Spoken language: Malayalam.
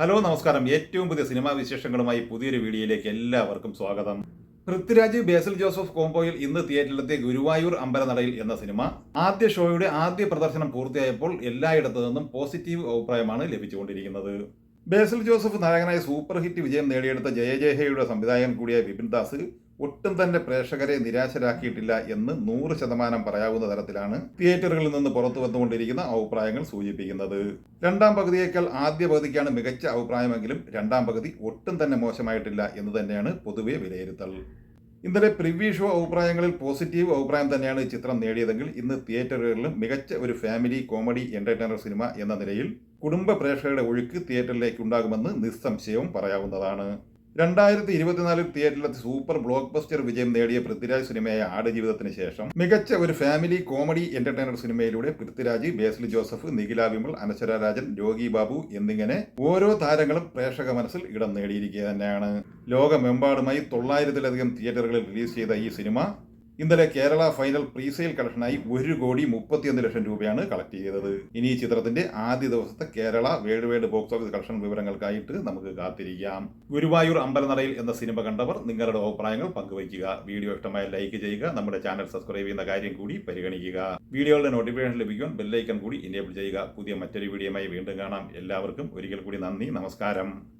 ഹലോ നമസ്കാരം. ഏറ്റവും പുതിയ സിനിമാ വിശേഷങ്ങളുമായി പുതിയൊരു വീഡിയോയിലേക്ക് എല്ലാവർക്കും സ്വാഗതം. പൃഥ്വിരാജ് ബേസിൽ ജോസഫ് കോംബോയിൽ ഇന്ന് തിയേറ്ററിലെത്തിയ ഗുരുവായൂർ അമ്പലനടയിൽ എന്ന സിനിമ. ആദ്യ ഷോയുടെ ആദ്യ പ്രദർശനം പൂർത്തിയായപ്പോൾ എല്ലായിടത്തു നിന്നും പോസിറ്റീവ് അഭിപ്രായമാണ് ലഭിച്ചുകൊണ്ടിരിക്കുന്നത്. ബേസിൽ ജോസഫ് നായകനായ സൂപ്പർ ഹിറ്റ് വിജയം നേടിയെടുത്ത ജയ ജയഹയുടെ സംവിധായകൻ കൂടിയായ വിപിൻ ദാസ് ഒട്ടും തന്നെ പ്രേക്ഷകരെ നിരാശരാക്കിയിട്ടില്ല എന്ന് നൂറ് ശതമാനം പറയാവുന്ന തരത്തിലാണ് തിയേറ്ററുകളിൽ നിന്ന് പുറത്തു വന്നുകൊണ്ടിരിക്കുന്ന അഭിപ്രായങ്ങൾ സൂചിപ്പിക്കുന്നത്. രണ്ടാം പകുതിയേക്കാൾ ആദ്യ പകുതിക്കാണ് മികച്ച അഭിപ്രായമെങ്കിലും രണ്ടാം പകുതി ഒട്ടും തന്നെ മോശമായിട്ടില്ല എന്ന് തന്നെയാണ് പൊതുവെ വിലയിരുത്തൽ. ഇന്നലെ പ്രിവ്യൂ ഷോ അഭിപ്രായങ്ങളിൽ പോസിറ്റീവ് അഭിപ്രായം തന്നെയാണ് ചിത്രം നേടിയതെങ്കിൽ ഇന്ന് തിയേറ്ററുകളിലും മികച്ച ഒരു ഫാമിലി കോമഡി എന്റർടൈനർ സിനിമ എന്ന നിലയിൽ കുടുംബ പ്രേക്ഷകരുടെ ഒഴുക്ക് തിയേറ്ററിലേക്ക് ഉണ്ടാകുമെന്ന് നിസ്സംശയവും പറയാവുന്നതാണ്. രണ്ടായിരത്തി ഇരുപത്തിനാലിൽ തിയേറ്ററിലെത്തി സൂപ്പർ ബ്ലോക്ക് ബസ്റ്റർ വിജയം നേടിയ പൃഥ്വിരാജ് സിനിമയായ ആടുജീവിതത്തിന് ശേഷം മികച്ച ഒരു ഫാമിലി കോമഡി എന്റർടൈനർ സിനിമയിലൂടെ പൃഥ്വിരാജ് ബേസിൽ ജോസഫ് നിഖില വിമൽ അനശ്വര രാജൻ രോഗി ബാബു എന്നിങ്ങനെ ഓരോ താരങ്ങളും പ്രേക്ഷക മനസ്സിൽ ഇടം നേടിയിരിക്കുക തന്നെയാണ് ലോകമെമ്പാടുമായി തൊള്ളായിരത്തിലധികം തിയേറ്ററുകളിൽ റിലീസ് ചെയ്ത ഈ സിനിമ ഇന്നലെ കേരള ഫൈനൽ പ്രീസെയിൽ കളക്ഷനായി ഒരു കോടി മുപ്പത്തിയൊന്ന് ലക്ഷം രൂപയാണ് കളക്ട് ചെയ്തത്. ഇനി ഈ ചിത്രത്തിന്റെ ആദ്യ ദിവസത്തെ Kerala worldwide box office collection വിവരങ്ങൾക്കായിട്ട് നമുക്ക് കാത്തിരിക്കാം. ഗുരുവായൂർ അമ്പലനടയിൽ എന്ന സിനിമ കണ്ടവർ നിങ്ങളുടെ അഭിപ്രായങ്ങൾ പങ്കുവയ്ക്കുക. വീഡിയോ ഇഷ്ടമായ ലൈക്ക് ചെയ്യുക. നമ്മുടെ ചാനൽ സബ്സ്ക്രൈബ് ചെയ്യുന്ന കാര്യം കൂടി പരിഗണിക്കുക. വീഡിയോകളുടെ നോട്ടിഫിക്കേഷൻ ലഭിക്കുവാൻ ബെല്ലൈക്കൺ കൂടി ഇനേബിൾ ചെയ്യുക. പുതിയ മറ്റൊരു വീഡിയോയുമായി വീണ്ടും കാണാം. എല്ലാവർക്കും ഒരിക്കൽ കൂടി നന്ദി. നമസ്കാരം.